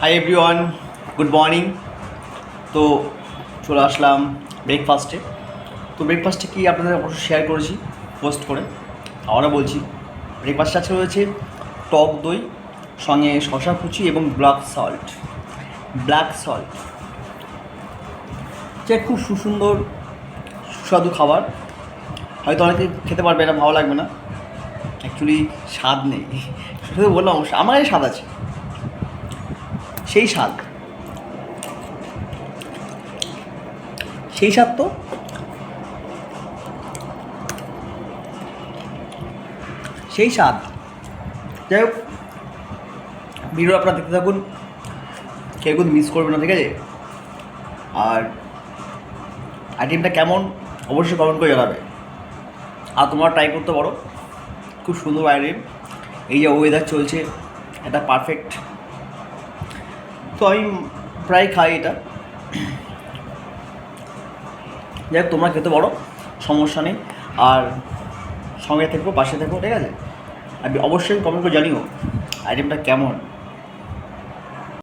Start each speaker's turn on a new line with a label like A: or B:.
A: Hi everyone good morning তো চলে আসলাম ব্রেকফাস্টে তো ব্রেকফাস্টে কি আপনাদের অবশ্যই শেয়ার করেছি পোস্ট করে। আবারও বলছি ব্রেকফাস্টে আছে রয়েছে টক দই, সঙ্গে শশা কুচি এবং ব্ল্যাক সল্ট ব্ল্যাক সল্ট যে খুব সুসুন্দর, সুস্বাদু খাবার। হয়তো অনেকে খেতে পারবে না ভালো লাগবে না। অ্যাকচুয়ালি স্বাদ নেই। শুধু বললাম আমার স্বাদ আছে। সেই স্বাদ সেই স্বাদ তো? সেই স্বাদ যাই হোক ভিডিও আপনারা দেখতে থাকুন। কেউ কিন্তু মিস করবে না, ঠিক আছে? আর আইটেমটা কেমন, অবশ্যই কমেন্ট করে জানাবে। আর তোমরা ট্রাই করতে পারো। খুব সুন্দর আইটেম এই যে ওয়েদার চলছে এটা পারফেক্ট তো আমি প্রায় খাই এটা। যাই হোক, তোমরা খেতে পারো, সমস্যা নেই। আর সঙ্গে থাকব পাশে থাকব ঠিক আছে? আর অবশ্যই কমেন্ট করে জানিও আইটেমটা কেমন?